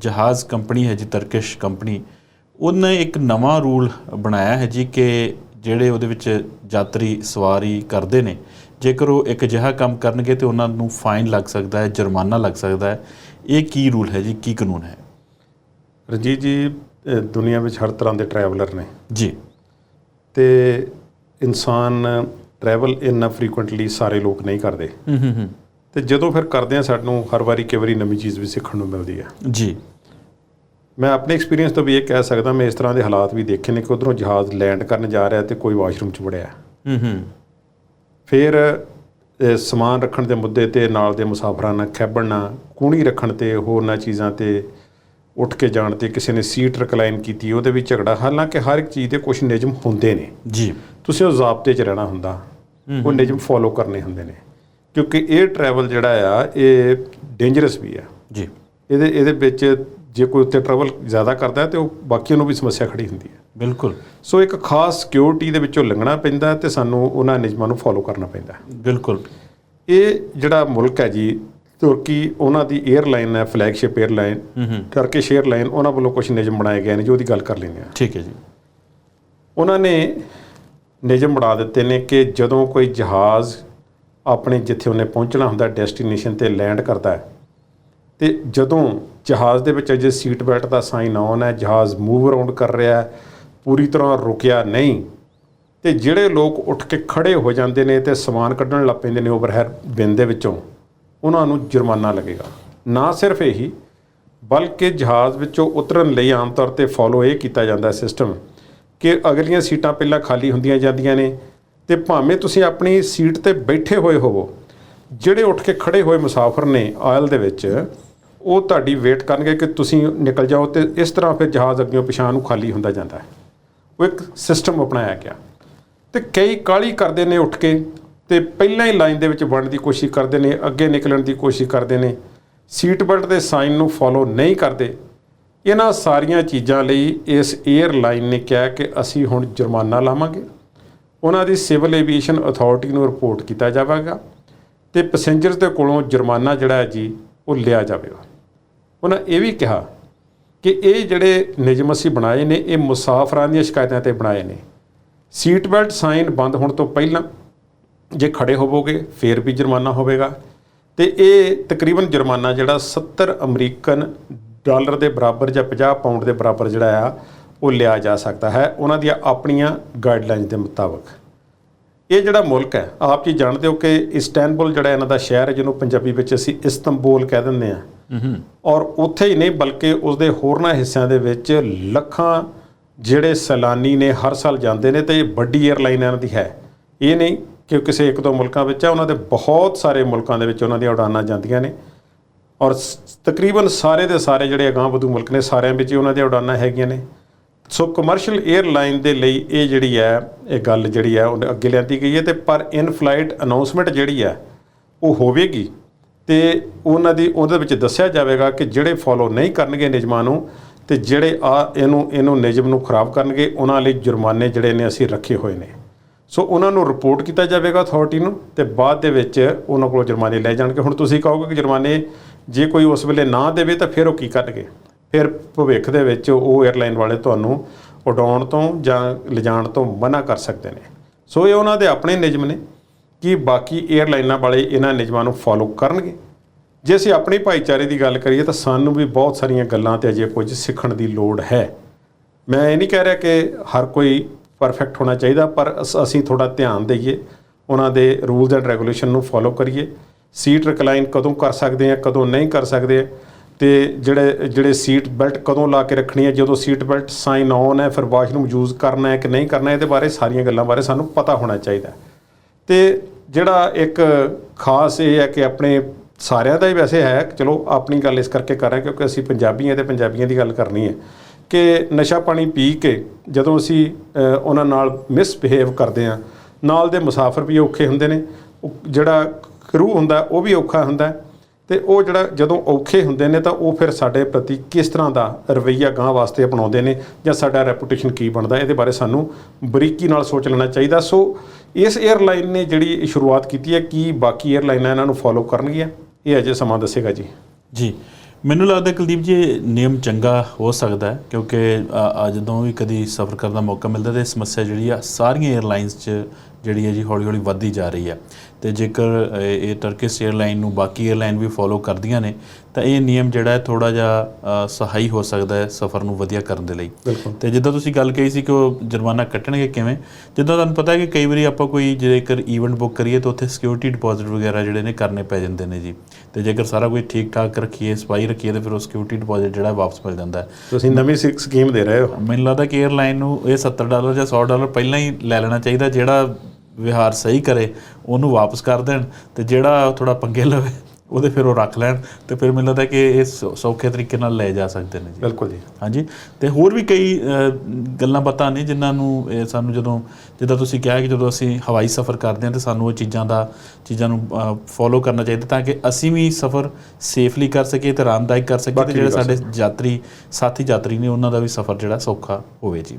ਜਹਾਜ਼ ਕੰਪਨੀ ਹੈ ਜੀ ਤਰਕਿਸ਼ ਕੰਪਨੀ ਉਹਨੇ ਇੱਕ ਨਵਾਂ ਰੂਲ ਬਣਾਇਆ ਹੈ ਜੀ ਕਿ ਜਿਹੜੇ ਉਹਦੇ ਵਿੱਚ ਯਾਤਰੀ ਸਵਾਰੀ ਕਰਦੇ ਨੇ ਜੇਕਰ ਉਹ ਇੱਕ ਅਜਿਹਾ ਕੰਮ ਕਰਨਗੇ ਤੇ ਉਹਨਾਂ ਨੂੰ ਫਾਈਨ ਲੱਗ ਸਕਦਾ ਹੈ ਜੁਰਮਾਨਾ ਲੱਗ ਸਕਦਾ ਹੈ। ਇਹ ਕੀ ਰੂਲ ਹੈ ਜੀ ਕੀ ਕਾਨੂੰਨ ਹੈ? ਰਣਜੀਤ ਜੀ ਦੁਨੀਆ ਵਿੱਚ ਹਰ ਤਰ੍ਹਾਂ ਦੇ ਟਰੈਵਲਰ ਨੇ। ਜੀ। ਤੇ ਇਨਸਾਨ ਟਰੈਵਲ ਇੰਨਾ ਫ੍ਰੀਕੁਐਂਟਲੀ ਸਾਰੇ ਲੋਕ ਨਹੀਂ ਕਰਦੇ। ਹੂੰ ਹੂੰ। ਤੇ ਜਦੋਂ ਫਿਰ ਕਰਦੇ ਆ ਸਾਨੂੰ ਹਰ ਵਾਰੀ ਕਈ ਵਾਰੀ ਨਵੀਂ ਚੀਜ਼ ਵੀ ਸਿੱਖਣ ਨੂੰ ਮਿਲਦੀ ਹੈ। ਜੀ। ਮੈਂ ਆਪਣੇ ਐਕਸਪੀਰੀਅੰਸ ਤੋਂ ਵੀ ਇਹ ਕਹਿ ਸਕਦਾ ਮੈਂ ਇਸ ਤਰ੍ਹਾਂ ਦੇ ਹਾਲਾਤ ਵੀ ਦੇਖੇ ਨੇ ਕਿ ਉਧਰੋਂ ਜਹਾਜ਼ ਲੈਂਡ ਕਰਨ ਜਾ ਰਿਹਾ ਤੇ ਕੋਈ ਵਾਸ਼ਰੂਮ 'ਚ ਵੜਿਆ। ਹੂੰ ਹੂੰ। ਫਿਰ ਸਮਾਨ ਰੱਖਣ ਦੇ ਮੁੱਦੇ ਤੇ ਨਾਲ ਦੇ ਮੁਸਾਫਰਾਂ ਨਾਲ ਖੈਬੜਨਾ ਕੂਣੀ ਰੱਖਣ ਤੇ ਹੋਰਨਾਂ ਚੀਜ਼ਾਂ ਤੇ ਉੱਠ ਕੇ ਜਾਣ ਤੇ ਕਿਸੇ ਨੇ ਸੀਟ ਰਿਕਲਾਈਨ ਕੀਤੀ ਉਹਦੇ ਵਿੱਚ ਝਗੜਾ। ਹਾਲਾਂਕਿ ਹਰ ਇੱਕ ਚੀਜ਼ ਦੇ ਕੁਝ ਨਿਯਮ ਹੁੰਦੇ ਨੇ। ਜੀ। ਤੁਸੀਂ ਉਹ ਜ਼ਾਬਤੇ 'ਚ ਰਹਿਣਾ ਹੁੰਦਾ। ਉਹ ਨਿਯਮ ਫੋਲੋ ਕਰਨੇ ਹੁੰਦੇ ਨੇ। ਕਿਉਂਕਿ 에ਅਰ ਟਰੈਵਲ ਜਿਹੜਾ ਆ ਇਹ ਡੇਂਜਰਸ ਵੀ ਆ। ਜੀ। ਇਹਦੇ ਇਹਦੇ ਵਿੱਚ ਜੇ ਕੋਈ ਉੱਤੇ ਟਰੈਵਲ ਜ਼ਿਆਦਾ ਕਰਦਾ ਹੈ ਤੇ ਉਹ ਬਾਕੀਆਂ ਨੂੰ ਵੀ ਸਮੱਸਿਆ ਖੜੀ ਹੁੰਦੀ ਹੈ। ਬਿਲਕੁਲ। ਸੋ ਇੱਕ ਖਾਸ ਸਿਕਿਉਰਿਟੀ ਦੇ ਵਿੱਚੋਂ ਲੰਘਣਾ ਪੈਂਦਾ ਤੇ ਸਾਨੂੰ ਉਹਨਾਂ ਨਿਯਮਾਂ ਨੂੰ ਫੋਲੋ ਕਰਨਾ ਪੈਂਦਾ ਬਿਲਕੁਲ। ਇਹ ਜਿਹੜਾ ਮੁਲਕ ਹੈ ਜੀ ਤੁਰਕੀ ਉਹਨਾਂ ਦੀ 에ਅਰਲਾਈਨ ਹੈ ਫਲੈਗਸ਼ਿਪ 에ਅਰਲਾਈਨ ਟਰਕਿਸ਼ 에ਅਰਲਾਈਨ ਉਹਨਾਂ ਵੱਲੋਂ ਕੁਝ ਨਿਯਮ ਬਣਾਏ ਗਏ ਨੇ ਜੋ ਉਹਦੀ ਗੱਲ ਕਰ ਲੈਂਦੇ ਆ ਠੀਕ ਹੈ ਜੀ। ਉਹਨਾਂ ਨੇ ਨਿਯਮ ਬਣਾ ਦਿੱਤੇ ਨੇ ਕਿ ਜਦੋਂ ਕੋਈ ਜਹਾਜ਼ ਆਪਣੇ ਜਿੱਥੇ ਉਹਨੇ ਪਹੁੰਚਣਾ ਹੁੰਦਾ ਡੈਸਟੀਨੇਸ਼ਨ ਤੇ ਲੈਂਡ ਕਰਦਾ ਹੈ। ਤੇ ਜਦੋਂ ਜਹਾਜ਼ ਦੇ ਵਿੱਚ ਅਜੇ ਸੀਟ ਬੈਲਟ ਦਾ ਸਾਈਨ ਆਨ ਹੈ, ਜਹਾਜ਼ ਮੂਵ ਅਰਾਊਂਡ ਕਰ ਰਿਹਾ ਹੈ, ਪੂਰੀ ਤਰ੍ਹਾਂ ਰੁਕਿਆ ਨਹੀਂ, ਤੇ ਜਿਹੜੇ ਲੋਕ ਉੱਠ ਕੇ ਖੜੇ ਹੋ ਜਾਂਦੇ ਨੇ ਤੇ ਸਮਾਨ ਕੱਢਣ ਲੱਗ ਪੈਂਦੇ ਨੇ ਓਵਰਹੈਡ ਬਿਨ ਦੇ ਵਿੱਚੋਂ, ਉਹਨਾਂ ਨੂੰ ਜੁਰਮਾਨਾ ਲੱਗੇਗਾ। ਨਾ ਸਿਰਫ ਇਹੀ, ਬਲਕਿ ਜਹਾਜ਼ ਵਿੱਚੋਂ ਉਤਰਨ ਲਈ ਆਮ ਤੌਰ ਤੇ ਫੋਲੋ ਇਹ ਕੀਤਾ ਜਾਂਦਾ ਸਿਸਟਮ ਕਿ ਅਗਲੀਆਂ ਸੀਟਾਂ ਪਹਿਲਾਂ ਖਾਲੀ ਹੁੰਦੀਆਂ ਜਾਂਦੀਆਂ ਨੇ ਤੇ ਭਾਵੇਂ ਤੁਸੀਂ ਆਪਣੀ ਸੀਟ ਤੇ ਬੈਠੇ ਹੋਏ ਹੋਵੋ, ਜਿਹੜੇ ਉੱਠ ਕੇ ਖੜੇ ਹੋਏ ਮੁਸਾਫਰ ਨੇ ਆਇਲ ਦੇ ਵਿੱਚ, ਉਹ ਤੁਹਾਡੀ ਵੇਟ ਕਰਨਗੇ ਕਿ ਤੁਸੀਂ ਨਿਕਲ ਜਾਓ ਤੇ ਇਸ ਤਰ੍ਹਾਂ ਫਿਰ ਜਹਾਜ਼ ਅੱਗੇ ਪਿਛਾਂ ਨੂੰ ਖਾਲੀ ਹੁੰਦਾ ਜਾਂਦਾ ਹੈ। ਉਹ ਇੱਕ ਸਿਸਟਮ ਅਪਣਾਇਆ ਗਿਆ। ਤੇ ਕਈ ਕਾਲੀ ਕਰਦੇ ਨੇ ਉੱਠ ਕੇ ਤੇ ਪਹਿਲਾਂ ਹੀ ਲਾਈਨ ਦੇ ਵਿੱਚ ਵੜਨ ਦੀ ਕੋਸ਼ਿਸ਼ ਕਰਦੇ ਨੇ, ਅੱਗੇ ਨਿਕਲਣ ਦੀ ਕੋਸ਼ਿਸ਼ ਕਰਦੇ ਨੇ। ਸੀਟ ਬੈਲਟ ਦੇ ਸਾਈਨ ਨੂੰ ਫੋਲੋ ਨਹੀਂ ਕਰਦੇ। ਇਹਨਾਂ ਸਾਰੀਆਂ ਚੀਜ਼ਾਂ ਲਈ ਇਸ 에ਅਰਲਾਈਨ ਨੇ ਕਿਹਾ ਕਿ ਅਸੀਂ ਹੁਣ ਜੁਰਮਾਨਾ ਲਾਵਾਂਗੇ। ਉਹਨਾਂ ਦੀ ਸਿਵਲ ਏਵੀਏਸ਼ਨ ਅਥਾਰਟੀ ਨੂੰ ਰਿਪੋਰਟ ਕੀਤਾ ਜਾਵੇਗਾ ਤੇ ਪੈਸੇਂਜਰਸ ਦੇ ਕੋਲੋਂ ਜੁਰਮਾਨਾ ਜਿਹੜਾ ਹੈ ਜੀ, ਉਹ ਲਿਆ ਜਾਵੇਗਾ। ਉਹਨਾਂ ਇਹ ਵੀ ਕਿਹਾ ਕਿ ਇਹ ਜਿਹੜੇ ਨਿਯਮ ਅਸੀਂ ਬਣਾਏ ਨੇ, ਇਹ ਮੁਸਾਫਰਾਂ ਦੀਆਂ ਸ਼ਿਕਾਇਤਾਂ ਤੇ ਬਣਾਏ ਨੇ। ਸੀਟ ਬੈਲਟ ਸਾਈਨ ਬੰਦ ਹੋਣ ਤੋਂ ਪਹਿਲਾਂ ਜੇ ਖੜੇ ਹੋਵੋਗੇ, ਫੇਰ ਵੀ ਜੁਰਮਾਨਾ ਹੋਵੇਗਾ। ਤੇ ਇਹ ਤਕਰੀਬਨ ਜੁਰਮਾਨਾ ਜਿਹੜਾ 70 ਅਮਰੀਕਨ ਡਾਲਰ ਦੇ ਬਰਾਬਰ ਜਾਂ 50 ਪਾਉਂਡ ਦੇ ਬਰਾਬਰ ਜਿਹੜਾ ਆ ਉਹ ਲਿਆ ਜਾ ਸਕਦਾ ਹੈ। ਉਹਨਾਂ ਦੀਆਂ ਆਪਣੀਆਂ ਗਾਈਡਲਾਈਨਸ ਦੇ ਮੁਤਾਬਕ। ਇਹ ਜਿਹੜਾ ਮੁਲਕ ਹੈ ਆਪ ਜੀ ਜਾਣਦੇ ਹੋ ਕਿ ਇਸਤਾਨਬੁਲ ਜਿਹੜਾ ਇਹਨਾਂ ਦਾ ਸ਼ਹਿਰ ਹੈ ਜਿਹਨੂੰ ਪੰਜਾਬੀ ਵਿੱਚ ਅਸੀਂ ਇਸਤੰਬੂਲ ਕਹਿ ਦਿੰਦੇ ਆ ਹੂੰ ਔਰ ਉੱਥੇ ਹੀ ਨਹੀਂ ਬਲਕਿ ਉਸਦੇ ਹੋਰਨਾਂ ਹਿੱਸਿਆਂ ਦੇ ਵਿੱਚ ਲੱਖਾਂ ਜਿਹੜੇ ਸੈਲਾਨੀ ਨੇ ਹਰ ਸਾਲ ਜਾਂਦੇ ਨੇ ਤੇ ਇਹ ਵੱਡੀ 에ਅਰਲਾਈਨ ਇਹਨਾਂ ਦੀ ਹੈ। ਇਹ ਨਹੀਂ ਕਿ ਕਿਸੇ ਇੱਕ ਦੋ ਮੁਲਕਾਂ ਵਿੱਚ ਹੈ ਉਹਨਾਂ ਦੇ ਬਹੁਤ ਸਾਰੇ ਮੁਲਕਾਂ ਦੇ ਵਿੱਚ ਉਹਨਾਂ ਦੀਆਂ ਉਡਾਨਾਂ ਜਾਂਦੀਆਂ ਨੇ। ਔਰ ਤਕਰੀਬਨ ਸਾਰੇ ਦੇ ਸਾਰੇ ਜਿਹੜੇ ਅਗਾਂਹ ਵਧੂ ਮੁਲਕ ਨੇ ਸਾਰਿਆਂ ਵਿੱਚ ਹੀ ਉਹਨਾਂ ਦੀਆਂ ਉਡਾਨਾਂ ਹੈਗੀਆਂ ਨੇ। ਸੋ ਕਮਰਸ਼ੀਅਲ 에ਅਰਲਾਈਨ ਦੇ ਲਈ ਇਹ ਜਿਹੜੀ ਹੈ, ਇਹ ਗੱਲ ਜਿਹੜੀ ਹੈ ਉਹ ਅੱਗੇ ਲਿਆਂਦੀ ਗਈ ਹੈ ਤੇ ਪਰ ਇਨ ਫਲਾਈਟ ਅਨਾਉਂਸਮੈਂਟ ਜਿਹੜੀ ਹੈ, ਉਹ ਹੋਵੇਗੀ। ਤੇ ਉਹਨਾਂ ਦੀ, ਉਹਦੇ ਵਿੱਚ ਦੱਸਿਆ ਜਾਵੇਗਾ ਕਿ ਜਿਹੜੇ ਫੋਲੋ ਨਹੀਂ ਕਰਨਗੇ ਨਿਯਮਾਂ ਨੂੰ, ਤੇ ਜਿਹੜੇ ਆ, ਇਹਨੂੰ ਇਹਨੂੰ ਨਿਯਮ ਨੂੰ ਖਰਾਬ ਕਰਨਗੇ, ਉਹਨਾਂ ਲਈ ਜੁਰਮਾਨੇ ਜਿਹੜੇ ਨੇ ਅਸੀਂ ਰੱਖੇ ਹੋਏ ਨੇ। ਸੋ ਉਹਨਾਂ ਨੂੰ ਰਿਪੋਰਟ ਕੀਤਾ ਜਾਵੇਗਾ ਅਥਾਰਟੀ ਨੂੰ, ਤੇ ਬਾਅਦ ਦੇ ਵਿੱਚ ਉਹਨਾਂ ਕੋਲੋਂ ਜੁਰਮਾਨੇ ਲੈ ਜਾਣਗੇ। ਹੁਣ ਤੁਸੀਂ ਕਹੋਗੇ ਕਿ ਜੁਰਮਾਨੇ ਜੇ ਕੋਈ ਉਸ ਵੇਲੇ ਨਾ ਦੇਵੇ ਤਾਂ ਫਿਰ ਉਹ ਕੀ ਕਰਨਗੇ? ਫਿਰ ਭਵਿੱਖ ਦੇ ਵਿੱਚ ਉਹ 에ਅਰਲਾਈਨ ਵਾਲੇ ਤੁਹਾਨੂੰ ਉਡਾਉਣ ਤੋਂ ਜਾਂ ਲਿਜਾਣ ਤੋਂ ਮਨਾ ਕਰ ਸਕਦੇ ਨੇ। ਸੋ ਇਹ ਉਹਨਾਂ ਦੇ ਆਪਣੇ ਨਿਯਮ ਨੇ ਕਿ ਬਾਕੀ 에ਅਰਲਾਈਨਾਂ ਵਾਲੇ ਇਹਨਾਂ ਨਿਯਮਾਂ ਨੂੰ ਫੋਲੋ ਕਰਨਗੇ। ਜੇ ਅਸੀਂ ਆਪਣੇ ਭਾਈਚਾਰੇ ਦੀ ਗੱਲ ਕਰੀਏ ਤਾਂ ਸਾਨੂੰ ਵੀ ਬਹੁਤ ਸਾਰੀਆਂ ਗੱਲਾਂ ਤੇ ਅਜੇ ਕੁਝ ਸਿੱਖਣ ਦੀ ਲੋੜ ਹੈ। ਮੈਂ ਇਹ ਨਹੀਂ ਕਹਿ ਰਿਹਾ ਕਿ ਹਰ ਕੋਈ ਪਰਫੈਕਟ ਹੋਣਾ ਚਾਹੀਦਾ, ਪਰ ਅਸ- ਅਸੀਂ ਥੋੜਾ ਧਿਆਨ ਦਈਏ, ਉਹਨਾਂ ਦੇ ਰੂਲਸ ਐਂਡ ਰੈਗੂਲੇਸ਼ਨ ਨੂੰ ਫੋਲੋ ਕਰੀਏ। ਸੀਟ ਰਿਕਲਾਈਨ ਕਦੋਂ ਕਰ ਸਕਦੇ ਆ ਕਦੋਂ ਨਹੀਂ ਕਰ ਸਕਦੇ। ਤੇ ਜਿਹੜੇ ਜਿਹੜੇ ਸੀਟ ਬੈਲਟ ਕਦੋਂ ਲਾ ਕੇ ਰੱਖਣੀ ਹੈ, ਜਦੋਂ ਸੀਟ ਬੈਲਟ ਸਾਈਨ ਔਨ ਹੈ, ਫਿਰ ਵਾਸ਼ਰੂਮ ਯੂਜ਼ ਕਰਨਾ ਹੈ ਕਿ ਨਹੀਂ ਕਰਨਾ ਇਹਦੇ ਬਾਰੇ ਸਾਰੀਆਂ ਗੱਲਾਂ ਬਾਰੇ ਸਾਨੂੰ ਪਤਾ ਹੋਣਾ ਚਾਹੀਦਾ ਤੇ ਜਿਹੜਾ ਇੱਕ ਖਾਸ ਇਹ ਹੈ ਕਿ ਆਪਣੇ ਸਾਰਿਆਂ ਦਾ ਹੀ ਵੈਸੇ ਹੈ, ਚਲੋ ਆਪਣੀ ਗੱਲ ਇਸ ਕਰਕੇ ਕਰ ਰਹੇ ਕਿਉਂਕਿ ਅਸੀਂ ਪੰਜਾਬੀ ਹਾਂ ਤੇ ਪੰਜਾਬੀਆਂ ਦੀ ਗੱਲ ਕਰਨੀ ਹੈ ਕਿ ਨਸ਼ਾ ਪਾਣੀ ਪੀ ਕੇ ਜਦੋਂ ਅਸੀਂ ਉਹਨਾਂ ਨਾਲ ਮਿਸਬਿਹੇਵ ਕਰਦੇ ਹਾਂ, ਨਾਲ ਦੇ ਮੁਸਾਫਰ ਵੀ ਔਖੇ ਹੁੰਦੇ ਨੇ ਜਿਹੜਾ ਕਰੂ ਹੁੰਦਾ ਉਹ ਵੀ ਔਖਾ ਹੁੰਦਾ ਤੇ ਉਹ ਜਿਹੜਾ ਜਦੋਂ ਔਖੇ ਹੁੰਦੇ ਨੇ ਤਾਂ ਉਹ ਫਿਰ ਸਾਡੇ ਪ੍ਰਤੀ ਕਿਸ ਤਰ੍ਹਾਂ ਦਾ ਰਵਈਆ ਗਾਂ ਵਾਸਤੇ ਅਪਣਾਉਂਦੇ ਨੇ ਜਾਂ ਸਾਡਾ ਰੈਪੂਟੇਸ਼ਨ ਕੀ ਬਣਦਾ, ਇਹਦੇ ਬਾਰੇ ਸਾਨੂੰ ਬਰੀਕੀ ਨਾਲ ਸੋਚ ਲੈਣਾ ਚਾਹੀਦਾ। ਸੋ ਇਸ 에ਅਰਲਾਈਨ ਨੇ ਜਿਹੜੀ ਸ਼ੁਰੂਆਤ ਕੀਤੀ ਹੈ, ਕੀ ਬਾਕੀ 에ਅਰਲਾਈਨਾਂ ਇਹਨਾਂ ਨੂੰ ਫੋਲੋ ਕਰਨਗੀਆਂ? ਇਹ ਅਜੇ ਸਮਾਂ ਦੱਸੇਗਾ ਜੀ। ਜੀ, ਮੈਨੂੰ ਲੱਗਦਾ ਕੁਲਦੀਪ ਜੀ ਨਿਯਮ ਚੰਗਾ ਹੋ ਸਕਦਾ ਹੈ, ਕਿਉਂਕਿ ਜਦੋਂ ਵੀ ਕਦੀ ਸਫ਼ਰ ਕਰਨ ਦਾ ਮੌਕਾ ਮਿਲਦਾ ਤੇ ਸਮੱਸਿਆ ਜਿਹੜੀ ਆ, ਸਾਰੀਆਂ 에ਅਰਲਾਈਨਸ 'ਚ ਜਿਹੜੀ ਹੈ ਜੀ ਹੌਲੀ-ਹੌਲੀ ਵੱਧਦੀ ਜਾ ਰਹੀ ਹੈ। ਤੇ ਜੇਕਰ ਇਹ ਟਰਕਿਸ਼ ਏਅਰਲਾਈਨ ਨੂੰ ਬਾਕੀ ਏਅਰਲਾਈਨ ਵੀ ਫੋਲੋ ਕਰਦੀਆਂ ਨੇ ਤਾਂ ਇਹ ਨਿਯਮ ਜਿਹੜਾ ਹੈ ਥੋੜਾ ਜਿਹਾ ਸਹਾਈ ਹੋ ਸਕਦਾ ਹੈ ਸਫ਼ਰ ਨੂੰ ਵਧੀਆ ਕਰਨ ਦੇ ਲਈ। ਤੇ ਜਿੱਦਾਂ ਤੁਸੀਂ ਗੱਲ ਕਹੀ ਸੀ ਕਿ ਉਹ ਜੁਰਮਾਨਾ ਕੱਟਣਗੇ ਕਿਵੇਂ ਜਿੱਦਾਂ ਤੁਹਾਨੂੰ ਪਤਾ ਹੈ ਕਿ ਕਈ ਵਾਰੀ ਆਪਾਂ ਕੋਈ ਜੇਕਰ ਈਵੈਂਟ ਬੁੱਕ ਕਰੀਏ ਤਾਂ ਉੱਥੇ ਸਿਕਿਉਰਿਟੀ ਡਿਪੋਜ਼ਿਟ ਵਗੈਰਾ ਜਿਹੜੇ ਨੇ ਕਰਨੇ ਪੈ ਜਾਂਦੇ ਨੇ ਜੀ। ਤੇ ਜੇਕਰ ਸਾਰਾ ਕੁਝ ਠੀਕ ਠਾਕ ਰੱਖੀਏ ਸਫ਼ਾਈ ਰੱਖੀਏ ਤਾਂ ਫਿਰ ਉਹ ਸਿਕਿਉਰਿਟੀ ਡਿਪੋਜ਼ਿਟ ਜਿਹੜਾ ਵਾਪਸ ਮਿਲ ਜਾਂਦਾ ਹੈ। ਤੁਸੀਂ ਨਵੀਂ ਸਕੀਮ ਦੇ ਰਹੇ ਹੋ। ਮੈਨੂੰ ਲੱਗਦਾ ਕਿ 에ਅਰਲਾਈਨ ਨੂੰ ਇਹ 70 ਡਾਲਰ ਜਾਂ 100 ਡਾਲਰ ਪਹਿਲਾਂ ਹੀ ਲੈ ਲੈਣਾ ਚਾਹੀਦਾ ਜਿਹੜਾ ਵਿਹਾਰ ਸਹੀ ਕਰੇ ਉਹਨੂੰ ਵਾਪਸ ਕਰ ਦੇਣ ਤੇ ਜਿਹੜਾ ਥੋੜਾ ਪੰਗੇ ਲਵੇ ਉਹਦੇ ਫਿਰ ਉਹ ਰੱਖ ਲੈਣ ਤੇ ਫਿਰ ਮੈਨੂੰ ਲੱਗਦਾ ਕਿ ਇਹ ਸੌਖੇ ਤਰੀਕੇ ਨਾਲ ਲੈ ਜਾ ਸਕਦੇ ਨੇ ਜੀ। ਬਿਲਕੁਲ ਜੀ। ਹਾਂਜੀ? ਤੇ ਹੋਰ ਵੀ ਕਈ ਗੱਲਾਂ ਬਾਤਾਂ ਨੇ ਜਿਨ੍ਹਾਂ ਨੂੰ ਸਾਨੂੰ ਜਦੋਂ ਜਿੱਦਾਂ ਤੁਸੀਂ ਕਿਹਾ ਕਿ ਜਦੋਂ ਅਸੀਂ ਹਵਾਈ ਸਫ਼ਰ ਕਰਦੇ ਹਾਂ ਤੇ ਸਾਨੂੰ ਉਹ ਚੀਜ਼ਾਂ ਦਾ ਚੀਜ਼ਾਂ ਨੂੰ ਫੋਲੋ ਕਰਨਾ ਚਾਹੀਦਾ ਤਾਂ ਕਿ ਅਸੀਂ ਵੀ ਸਫ਼ਰ ਸੇਫਲੀ ਕਰ ਸਕੀਏ ਤੇ ਆਰਾਮਦਾਇਕ ਕਰ ਸਕੀਏ ਤੇ ਜਿਹੜੇ ਸਾਡੇ ਯਾਤਰੀ ਸਾਥੀ ਯਾਤਰੀ ਨੇ ਉਹਨਾਂ ਦਾ ਵੀ ਸਫ਼ਰ ਜਿਹੜਾ ਸੌਖਾ ਹੋਵੇ ਜੀ।